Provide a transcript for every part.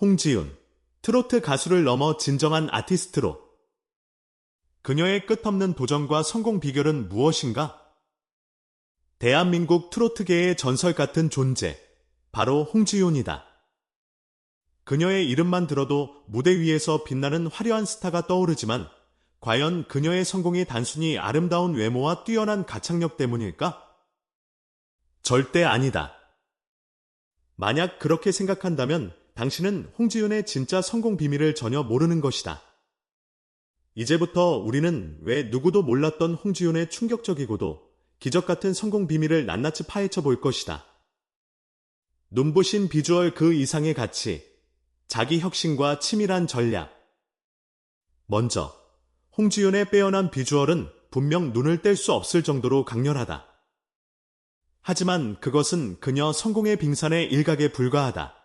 홍지윤, 트로트 가수를 넘어 진정한 아티스트로. 그녀의 끝없는 도전과 성공 비결은 무엇인가? 대한민국 트로트계의 전설 같은 존재, 바로 홍지윤이다. 그녀의 이름만 들어도 무대 위에서 빛나는 화려한 스타가 떠오르지만, 과연 그녀의 성공이 단순히 아름다운 외모와 뛰어난 가창력 때문일까? 절대 아니다. 만약 그렇게 생각한다면 당신은 홍지윤의 진짜 성공 비밀을 전혀 모르는 것이다. 이제부터 우리는 왜 누구도 몰랐던 홍지윤의 충격적이고도 기적 같은 성공 비밀을 낱낱이 파헤쳐 볼 것이다. 눈부신 비주얼 그 이상의 가치, 자기 혁신과 치밀한 전략. 먼저, 홍지윤의 빼어난 비주얼은 분명 눈을 뗄 수 없을 정도로 강렬하다. 하지만 그것은 그녀 성공의 빙산의 일각에 불과하다.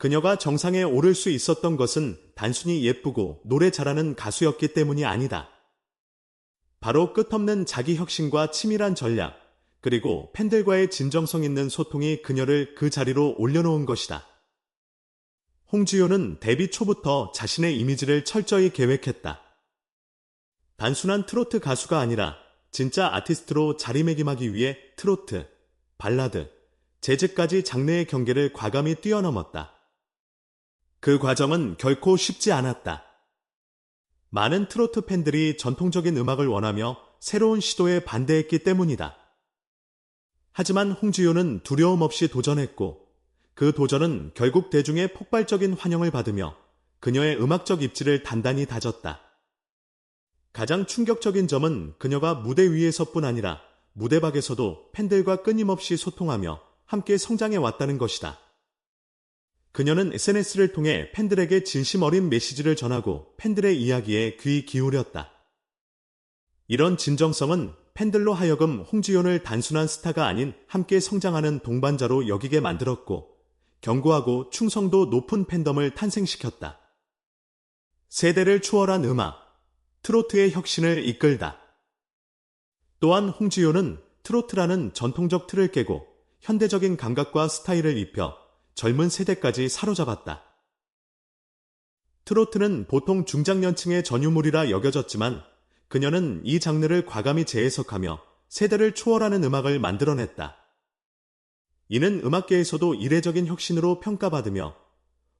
그녀가 정상에 오를 수 있었던 것은 단순히 예쁘고 노래 잘하는 가수였기 때문이 아니다. 바로 끝없는 자기 혁신과 치밀한 전략, 그리고 팬들과의 진정성 있는 소통이 그녀를 그 자리로 올려놓은 것이다. 홍지효는 데뷔 초부터 자신의 이미지를 철저히 계획했다. 단순한 트로트 가수가 아니라 진짜 아티스트로 자리매김하기 위해 트로트, 발라드, 재즈까지 장르의 경계를 과감히 뛰어넘었다. 그 과정은 결코 쉽지 않았다. 많은 트로트 팬들이 전통적인 음악을 원하며 새로운 시도에 반대했기 때문이다. 하지만 홍지효는 두려움 없이 도전했고 그 도전은 결국 대중의 폭발적인 환영을 받으며 그녀의 음악적 입지를 단단히 다졌다. 가장 충격적인 점은 그녀가 무대 위에서뿐 아니라 무대 밖에서도 팬들과 끊임없이 소통하며 함께 성장해 왔다는 것이다. 그녀는 SNS를 통해 팬들에게 진심 어린 메시지를 전하고 팬들의 이야기에 귀 기울였다. 이런 진정성은 팬들로 하여금 홍지연을 단순한 스타가 아닌 함께 성장하는 동반자로 여기게 만들었고 견고하고 충성도 높은 팬덤을 탄생시켰다. 세대를 추월한 음악, 트로트의 혁신을 이끌다. 또한 홍지효는 트로트라는 전통적 틀을 깨고 현대적인 감각과 스타일을 입혀 젊은 세대까지 사로잡았다. 트로트는 보통 중장년층의 전유물이라 여겨졌지만 그녀는 이 장르를 과감히 재해석하며 세대를 초월하는 음악을 만들어냈다. 이는 음악계에서도 이례적인 혁신으로 평가받으며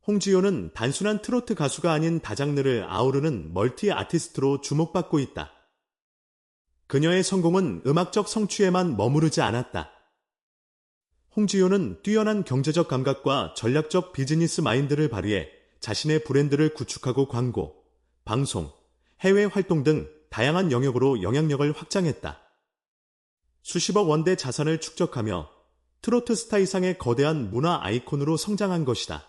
홍지효는 단순한 트로트 가수가 아닌 다장르를 아우르는 멀티 아티스트로 주목받고 있다. 그녀의 성공은 음악적 성취에만 머무르지 않았다. 홍지효는 뛰어난 경제적 감각과 전략적 비즈니스 마인드를 발휘해 자신의 브랜드를 구축하고 광고, 방송, 해외 활동 등 다양한 영역으로 영향력을 확장했다. 수십억 원대 자산을 축적하며 트로트 스타 이상의 거대한 문화 아이콘으로 성장한 것이다.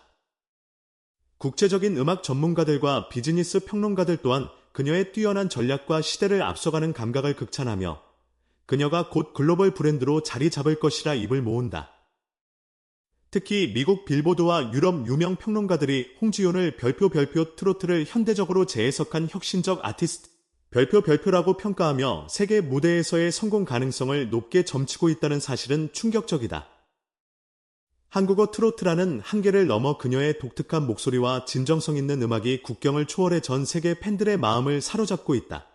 국제적인 음악 전문가들과 비즈니스 평론가들 또한 그녀의 뛰어난 전략과 시대를 앞서가는 감각을 극찬하며 그녀가 곧 글로벌 브랜드로 자리 잡을 것이라 입을 모은다. 특히 미국 빌보드와 유럽 유명 평론가들이 홍지윤을 별표 별표 트로트를 현대적으로 재해석한 혁신적 아티스트 별표 별표라고 평가하며 세계 무대에서의 성공 가능성을 높게 점치고 있다는 사실은 충격적이다. 한국어 트로트라는 한계를 넘어 그녀의 독특한 목소리와 진정성 있는 음악이 국경을 초월해 전 세계 팬들의 마음을 사로잡고 있다.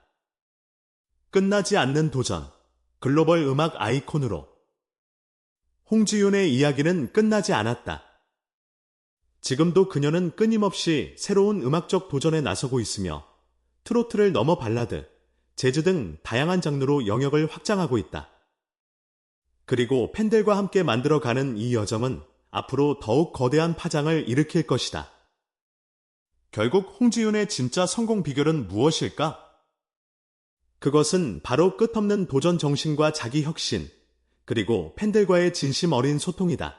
끝나지 않는 도전. 글로벌 음악 아이콘으로. 홍지윤의 이야기는 끝나지 않았다. 지금도 그녀는 끊임없이 새로운 음악적 도전에 나서고 있으며 트로트를 넘어 발라드, 재즈 등 다양한 장르로 영역을 확장하고 있다. 그리고 팬들과 함께 만들어가는 이 여정은 앞으로 더욱 거대한 파장을 일으킬 것이다. 결국 홍지윤의 진짜 성공 비결은 무엇일까? 그것은 바로 끝없는 도전 정신과 자기 혁신, 그리고 팬들과의 진심 어린 소통이다.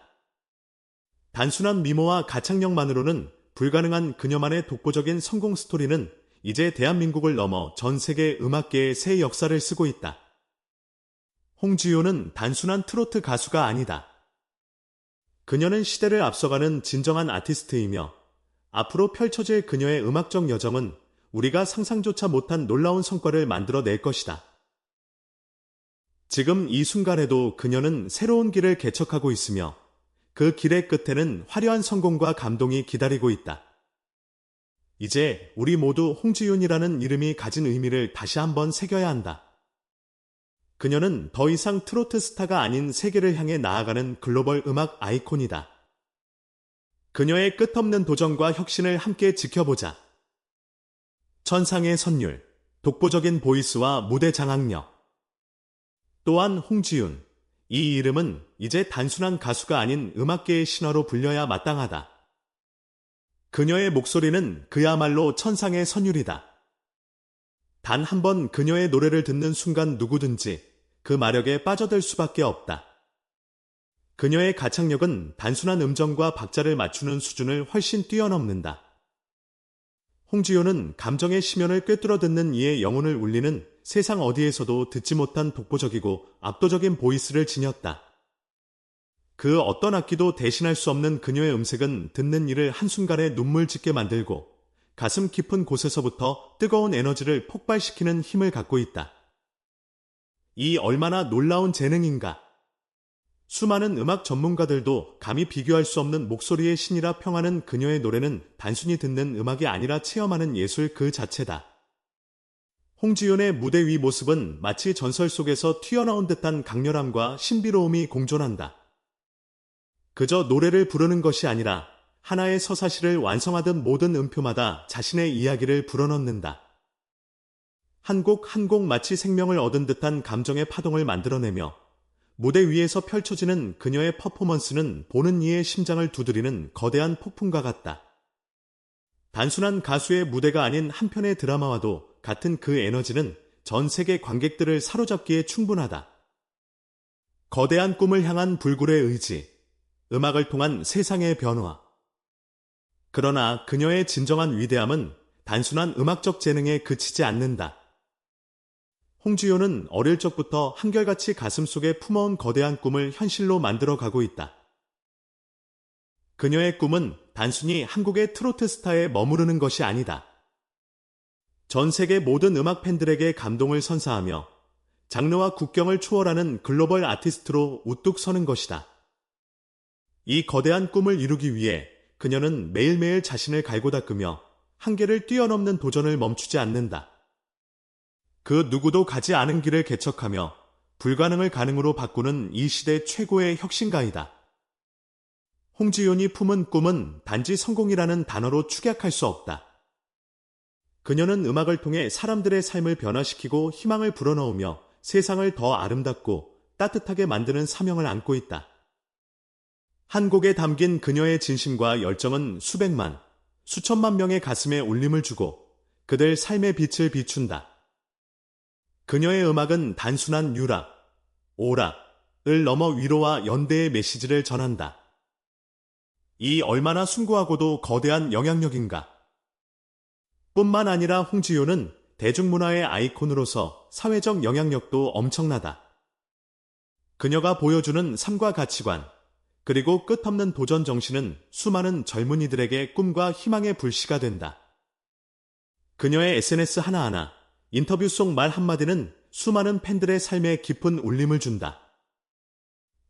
단순한 미모와 가창력만으로는 불가능한 그녀만의 독보적인 성공 스토리는 이제 대한민국을 넘어 전 세계 음악계의 새 역사를 쓰고 있다. 홍지효는 단순한 트로트 가수가 아니다. 그녀는 시대를 앞서가는 진정한 아티스트이며 앞으로 펼쳐질 그녀의 음악적 여정은 우리가 상상조차 못한 놀라운 성과를 만들어낼 것이다. 지금 이 순간에도 그녀는 새로운 길을 개척하고 있으며 그 길의 끝에는 화려한 성공과 감동이 기다리고 있다. 이제 우리 모두 홍지윤이라는 이름이 가진 의미를 다시 한번 새겨야 한다. 그녀는 더 이상 트로트 스타가 아닌 세계를 향해 나아가는 글로벌 음악 아이콘이다. 그녀의 끝없는 도전과 혁신을 함께 지켜보자. 천상의 선율, 독보적인 보이스와 무대 장악력. 또한 홍지윤, 이 이름은 이제 단순한 가수가 아닌 음악계의 신화로 불려야 마땅하다. 그녀의 목소리는 그야말로 천상의 선율이다. 단 한 번 그녀의 노래를 듣는 순간 누구든지 그 마력에 빠져들 수밖에 없다. 그녀의 가창력은 단순한 음정과 박자를 맞추는 수준을 훨씬 뛰어넘는다. 홍지효는 감정의 심연을 꿰뚫어 듣는 이의 영혼을 울리는 세상 어디에서도 듣지 못한 독보적이고 압도적인 보이스를 지녔다. 그 어떤 악기도 대신할 수 없는 그녀의 음색은 듣는 이를 한순간에 눈물 짓게 만들고 가슴 깊은 곳에서부터 뜨거운 에너지를 폭발시키는 힘을 갖고 있다. 이 얼마나 놀라운 재능인가. 수많은 음악 전문가들도 감히 비교할 수 없는 목소리의 신이라 평하는 그녀의 노래는 단순히 듣는 음악이 아니라 체험하는 예술 그 자체다. 홍지윤의 무대 위 모습은 마치 전설 속에서 튀어나온 듯한 강렬함과 신비로움이 공존한다. 그저 노래를 부르는 것이 아니라 하나의 서사시를 완성하듯 모든 음표마다 자신의 이야기를 불어넣는다. 한 곡 한 곡 마치 생명을 얻은 듯한 감정의 파동을 만들어내며 무대 위에서 펼쳐지는 그녀의 퍼포먼스는 보는 이의 심장을 두드리는 거대한 폭풍과 같다. 단순한 가수의 무대가 아닌 한 편의 드라마와도 같은 그 에너지는 전 세계 관객들을 사로잡기에 충분하다. 거대한 꿈을 향한 불굴의 의지, 음악을 통한 세상의 변화. 그러나 그녀의 진정한 위대함은 단순한 음악적 재능에 그치지 않는다. 홍주효는 어릴 적부터 한결같이 가슴속에 품어온 거대한 꿈을 현실로 만들어 가고 있다. 그녀의 꿈은 단순히 한국의 트로트 스타에 머무르는 것이 아니다. 전 세계 모든 음악 팬들에게 감동을 선사하며 장르와 국경을 초월하는 글로벌 아티스트로 우뚝 서는 것이다. 이 거대한 꿈을 이루기 위해 그녀는 매일매일 자신을 갈고 닦으며 한계를 뛰어넘는 도전을 멈추지 않는다. 그 누구도 가지 않은 길을 개척하며 불가능을 가능으로 바꾸는 이 시대 최고의 혁신가이다. 홍지윤이 품은 꿈은 단지 성공이라는 단어로 축약할 수 없다. 그녀는 음악을 통해 사람들의 삶을 변화시키고 희망을 불어넣으며 세상을 더 아름답고 따뜻하게 만드는 사명을 안고 있다. 한 곡에 담긴 그녀의 진심과 열정은 수백만, 수천만 명의 가슴에 울림을 주고 그들 삶의 빛을 비춘다. 그녀의 음악은 단순한 유락, 오락을 넘어 위로와 연대의 메시지를 전한다. 이 얼마나 숭고하고도 거대한 영향력인가. 뿐만 아니라 홍지효는 대중문화의 아이콘으로서 사회적 영향력도 엄청나다. 그녀가 보여주는 삶과 가치관, 그리고 끝없는 도전 정신은 수많은 젊은이들에게 꿈과 희망의 불씨가 된다. 그녀의 SNS 하나하나, 인터뷰 속 말 한마디는 수많은 팬들의 삶에 깊은 울림을 준다.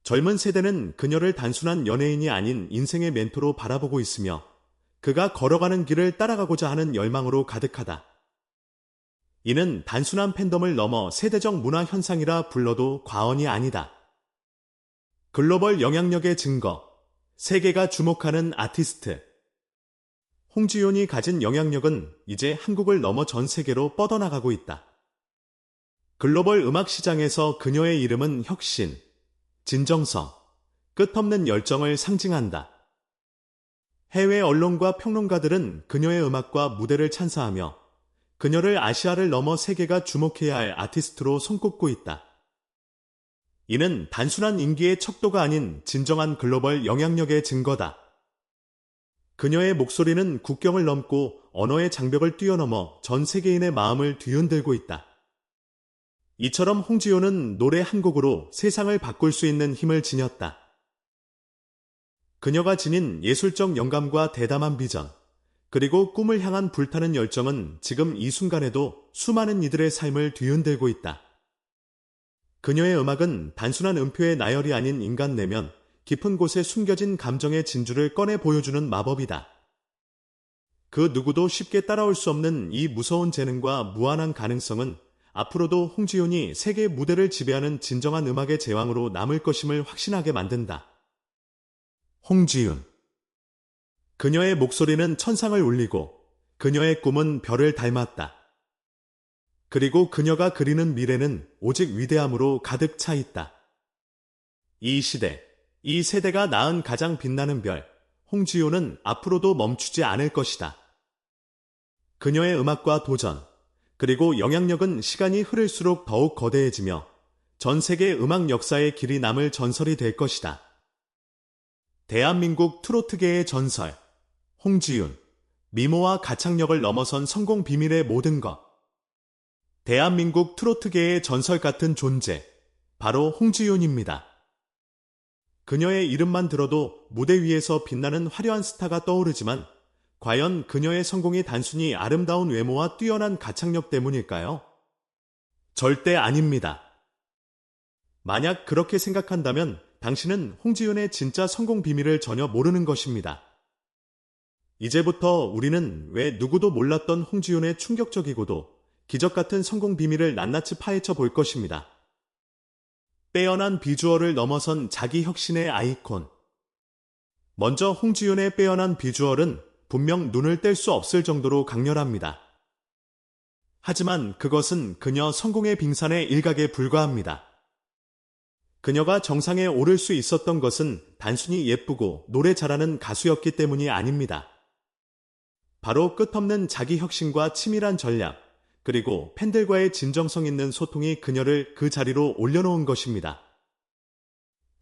젊은 세대는 그녀를 단순한 연예인이 아닌 인생의 멘토로 바라보고 있으며 그가 걸어가는 길을 따라가고자 하는 열망으로 가득하다. 이는 단순한 팬덤을 넘어 세대적 문화 현상이라 불러도 과언이 아니다. 글로벌 영향력의 증거, 세계가 주목하는 아티스트. 홍지윤이 가진 영향력은 이제 한국을 넘어 전 세계로 뻗어나가고 있다. 글로벌 음악 시장에서 그녀의 이름은 혁신, 진정성, 끝없는 열정을 상징한다. 해외 언론과 평론가들은 그녀의 음악과 무대를 찬사하며 그녀를 아시아를 넘어 세계가 주목해야 할 아티스트로 손꼽고 있다. 이는 단순한 인기의 척도가 아닌 진정한 글로벌 영향력의 증거다. 그녀의 목소리는 국경을 넘고 언어의 장벽을 뛰어넘어 전 세계인의 마음을 뒤흔들고 있다. 이처럼 홍지효는 노래 한 곡으로 세상을 바꿀 수 있는 힘을 지녔다. 그녀가 지닌 예술적 영감과 대담한 비전, 그리고 꿈을 향한 불타는 열정은 지금 이 순간에도 수많은 이들의 삶을 뒤흔들고 있다. 그녀의 음악은 단순한 음표의 나열이 아닌 인간 내면 깊은 곳에 숨겨진 감정의 진주를 꺼내 보여주는 마법이다. 그 누구도 쉽게 따라올 수 없는 이 무서운 재능과 무한한 가능성은 앞으로도 홍지윤이 세계 무대를 지배하는 진정한 음악의 제왕으로 남을 것임을 확신하게 만든다. 홍지윤 그녀의 목소리는 천상을 울리고 그녀의 꿈은 별을 닮았다. 그리고 그녀가 그리는 미래는 오직 위대함으로 가득 차 있다. 이 시대, 이 세대가 낳은 가장 빛나는 별, 홍지효는 앞으로도 멈추지 않을 것이다. 그녀의 음악과 도전, 그리고 영향력은 시간이 흐를수록 더욱 거대해지며 전 세계 음악 역사의 길이 남을 전설이 될 것이다. 대한민국 트로트계의 전설, 홍지윤, 미모와 가창력을 넘어선 성공 비밀의 모든 것. 대한민국 트로트계의 전설 같은 존재, 바로 홍지윤입니다. 그녀의 이름만 들어도 무대 위에서 빛나는 화려한 스타가 떠오르지만 과연 그녀의 성공이 단순히 아름다운 외모와 뛰어난 가창력 때문일까요? 절대 아닙니다. 만약 그렇게 생각한다면 당신은 홍지윤의 진짜 성공 비밀을 전혀 모르는 것입니다. 이제부터 우리는 왜 누구도 몰랐던 홍지윤의 충격적이고도 기적 같은 성공 비밀을 낱낱이 파헤쳐 볼 것입니다. 빼어난 비주얼을 넘어선 자기 혁신의 아이콘. 먼저 홍지윤의 빼어난 비주얼은 분명 눈을 뗄 수 없을 정도로 강렬합니다. 하지만 그것은 그녀 성공의 빙산의 일각에 불과합니다. 그녀가 정상에 오를 수 있었던 것은 단순히 예쁘고 노래 잘하는 가수였기 때문이 아닙니다. 바로 끝없는 자기 혁신과 치밀한 전략, 그리고 팬들과의 진정성 있는 소통이 그녀를 그 자리로 올려놓은 것입니다.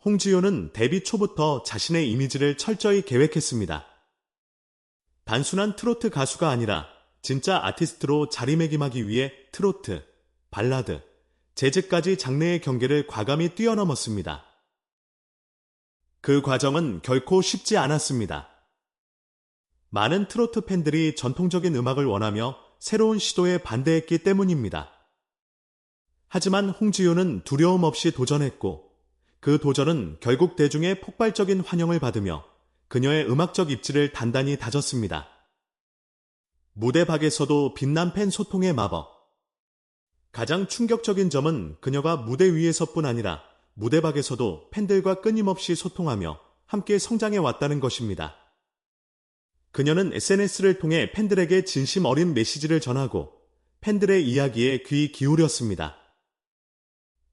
홍지효는 데뷔 초부터 자신의 이미지를 철저히 계획했습니다. 단순한 트로트 가수가 아니라 진짜 아티스트로 자리매김하기 위해 트로트, 발라드, 재즈까지 장르의 경계를 과감히 뛰어넘었습니다. 그 과정은 결코 쉽지 않았습니다. 많은 트로트 팬들이 전통적인 음악을 원하며 새로운 시도에 반대했기 때문입니다. 하지만 홍지효는 두려움 없이 도전했고 그 도전은 결국 대중의 폭발적인 환영을 받으며 그녀의 음악적 입지를 단단히 다졌습니다. 무대 밖에서도 빛난 팬 소통의 마법. 가장 충격적인 점은 그녀가 무대 위에서뿐 아니라 무대 밖에서도 팬들과 끊임없이 소통하며 함께 성장해 왔다는 것입니다. 그녀는 SNS를 통해 팬들에게 진심 어린 메시지를 전하고 팬들의 이야기에 귀 기울였습니다.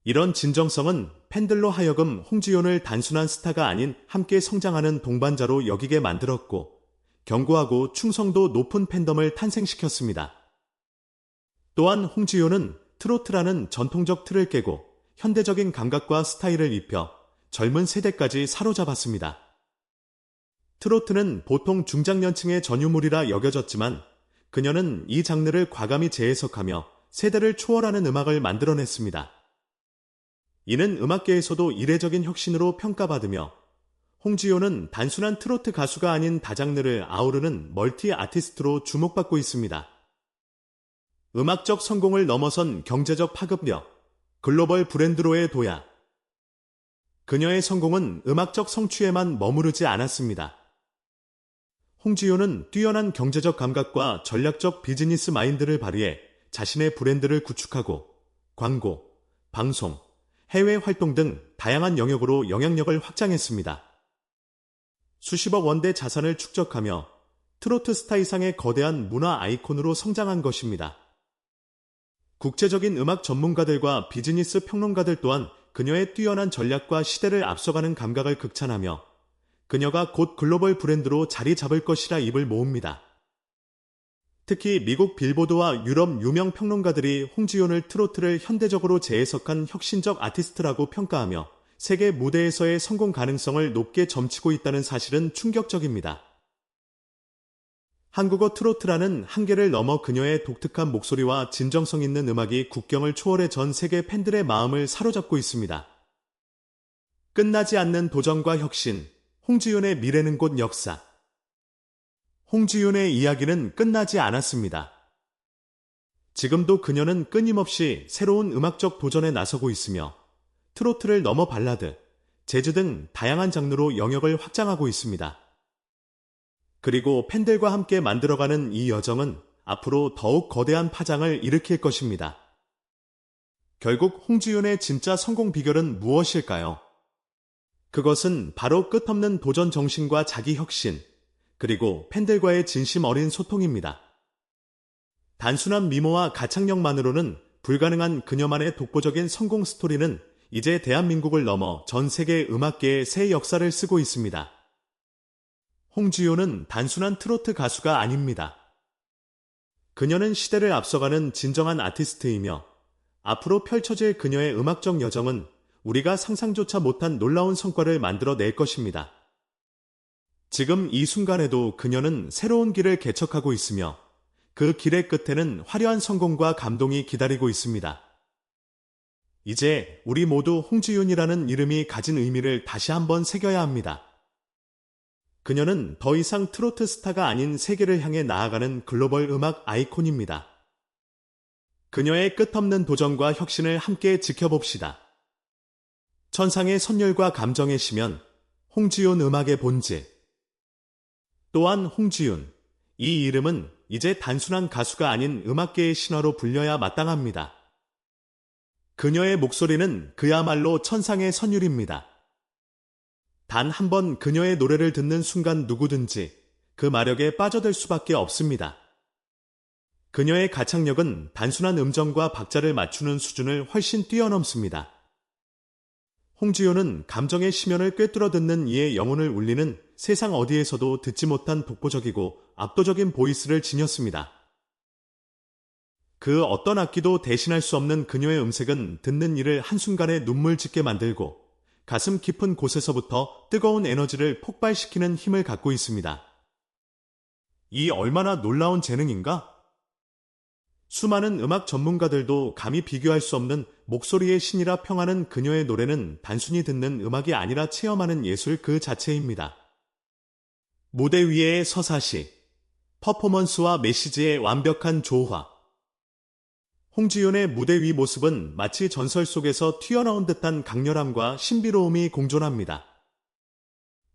이런 진정성은 팬들로 하여금 홍지연을 단순한 스타가 아닌 함께 성장하는 동반자로 여기게 만들었고 견고하고 충성도 높은 팬덤을 탄생시켰습니다. 또한 홍지효는 트로트라는 전통적 틀을 깨고 현대적인 감각과 스타일을 입혀 젊은 세대까지 사로잡았습니다. 트로트는 보통 중장년층의 전유물이라 여겨졌지만 그녀는 이 장르를 과감히 재해석하며 세대를 초월하는 음악을 만들어냈습니다. 이는 음악계에서도 이례적인 혁신으로 평가받으며 홍지효는 단순한 트로트 가수가 아닌 다장르를 아우르는 멀티 아티스트로 주목받고 있습니다. 음악적 성공을 넘어선 경제적 파급력, 글로벌 브랜드로의 도약. 그녀의 성공은 음악적 성취에만 머무르지 않았습니다. 홍지효는 뛰어난 경제적 감각과 전략적 비즈니스 마인드를 발휘해 자신의 브랜드를 구축하고 광고, 방송, 해외 활동 등 다양한 영역으로 영향력을 확장했습니다. 수십억 원대 자산을 축적하며 트로트 스타 이상의 거대한 문화 아이콘으로 성장한 것입니다. 국제적인 음악 전문가들과 비즈니스 평론가들 또한 그녀의 뛰어난 전략과 시대를 앞서가는 감각을 극찬하며 그녀가 곧 글로벌 브랜드로 자리 잡을 것이라 입을 모읍니다. 특히 미국 빌보드와 유럽 유명 평론가들이 홍지윤을 트로트를 현대적으로 재해석한 혁신적 아티스트라고 평가하며 세계 무대에서의 성공 가능성을 높게 점치고 있다는 사실은 충격적입니다. 한국어 트로트라는 한계를 넘어 그녀의 독특한 목소리와 진정성 있는 음악이 국경을 초월해 전 세계 팬들의 마음을 사로잡고 있습니다. 끝나지 않는 도전과 혁신, 홍지윤의 미래는 곧 역사. 홍지윤의 이야기는 끝나지 않았습니다. 지금도 그녀는 끊임없이 새로운 음악적 도전에 나서고 있으며 트로트를 넘어 발라드, 재즈 등 다양한 장르로 영역을 확장하고 있습니다. 그리고 팬들과 함께 만들어가는 이 여정은 앞으로 더욱 거대한 파장을 일으킬 것입니다. 결국 홍지윤의 진짜 성공 비결은 무엇일까요? 그것은 바로 끝없는 도전 정신과 자기 혁신, 그리고 팬들과의 진심 어린 소통입니다. 단순한 미모와 가창력만으로는 불가능한 그녀만의 독보적인 성공 스토리는 이제 대한민국을 넘어 전 세계 음악계의 새 역사를 쓰고 있습니다. 홍지효는 단순한 트로트 가수가 아닙니다. 그녀는 시대를 앞서가는 진정한 아티스트이며 앞으로 펼쳐질 그녀의 음악적 여정은 우리가 상상조차 못한 놀라운 성과를 만들어낼 것입니다. 지금 이 순간에도 그녀는 새로운 길을 개척하고 있으며 그 길의 끝에는 화려한 성공과 감동이 기다리고 있습니다. 이제 우리 모두 홍지윤이라는 이름이 가진 의미를 다시 한번 새겨야 합니다. 그녀는 더 이상 트로트 스타가 아닌 세계를 향해 나아가는 글로벌 음악 아이콘입니다. 그녀의 끝없는 도전과 혁신을 함께 지켜봅시다. 천상의 선율과 감정의 시면, 홍지윤 음악의 본질. 또한 홍지윤, 이 이름은 이제 단순한 가수가 아닌 음악계의 신화로 불려야 마땅합니다. 그녀의 목소리는 그야말로 천상의 선율입니다. 단 한 번 그녀의 노래를 듣는 순간 누구든지 그 마력에 빠져들 수밖에 없습니다. 그녀의 가창력은 단순한 음정과 박자를 맞추는 수준을 훨씬 뛰어넘습니다. 홍지효는 감정의 심연을 꿰뚫어 듣는 이의 영혼을 울리는 세상 어디에서도 듣지 못한 독보적이고 압도적인 보이스를 지녔습니다. 그 어떤 악기도 대신할 수 없는 그녀의 음색은 듣는 이를 한순간에 눈물 짓게 만들고 가슴 깊은 곳에서부터 뜨거운 에너지를 폭발시키는 힘을 갖고 있습니다. 이 얼마나 놀라운 재능인가? 수많은 음악 전문가들도 감히 비교할 수 없는 목소리의 신이라 평하는 그녀의 노래는 단순히 듣는 음악이 아니라 체험하는 예술 그 자체입니다. 무대 위의 서사시, 퍼포먼스와 메시지의 완벽한 조화. 홍지윤의 무대 위 모습은 마치 전설 속에서 튀어나온 듯한 강렬함과 신비로움이 공존합니다.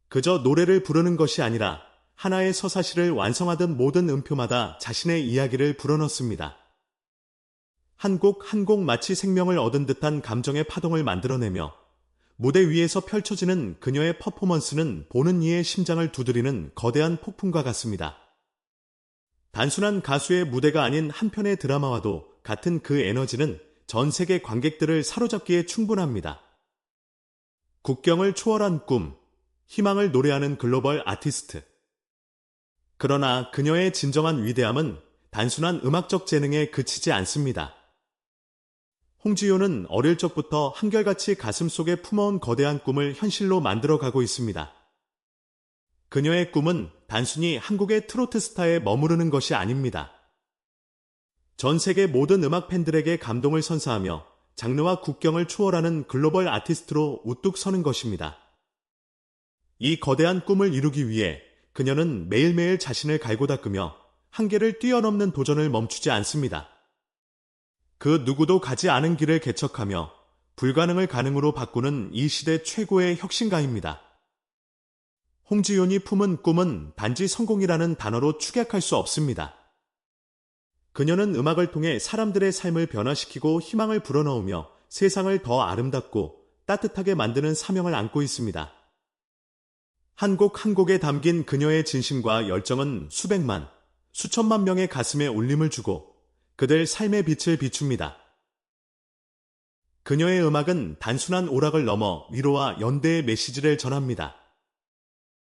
그저 노래를 부르는 것이 아니라 하나의 서사시를 완성하던 모든 음표마다 자신의 이야기를 불어넣습니다. 한 곡 한 곡 마치 생명을 얻은 듯한 감정의 파동을 만들어내며 무대 위에서 펼쳐지는 그녀의 퍼포먼스는 보는 이의 심장을 두드리는 거대한 폭풍과 같습니다. 단순한 가수의 무대가 아닌 한 편의 드라마와도 같은 그 에너지는 전 세계 관객들을 사로잡기에 충분합니다. 국경을 초월한 꿈, 희망을 노래하는 글로벌 아티스트. 그러나 그녀의 진정한 위대함은 단순한 음악적 재능에 그치지 않습니다. 홍지효는 어릴 적부터 한결같이 가슴 속에 품어온 거대한 꿈을 현실로 만들어가고 있습니다. 그녀의 꿈은 단순히 한국의 트로트 스타에 머무르는 것이 아닙니다. 전 세계 모든 음악 팬들에게 감동을 선사하며 장르와 국경을 초월하는 글로벌 아티스트로 우뚝 서는 것입니다. 이 거대한 꿈을 이루기 위해 그녀는 매일매일 자신을 갈고 닦으며 한계를 뛰어넘는 도전을 멈추지 않습니다. 그 누구도 가지 않은 길을 개척하며 불가능을 가능으로 바꾸는 이 시대 최고의 혁신가입니다. 홍지윤이 품은 꿈은 단지 성공이라는 단어로 축약할 수 없습니다. 그녀는 음악을 통해 사람들의 삶을 변화시키고 희망을 불어넣으며 세상을 더 아름답고 따뜻하게 만드는 사명을 안고 있습니다. 한 곡 한 곡에 담긴 그녀의 진심과 열정은 수백만, 수천만 명의 가슴에 울림을 주고 그들 삶의 빛을 비춥니다. 그녀의 음악은 단순한 오락을 넘어 위로와 연대의 메시지를 전합니다.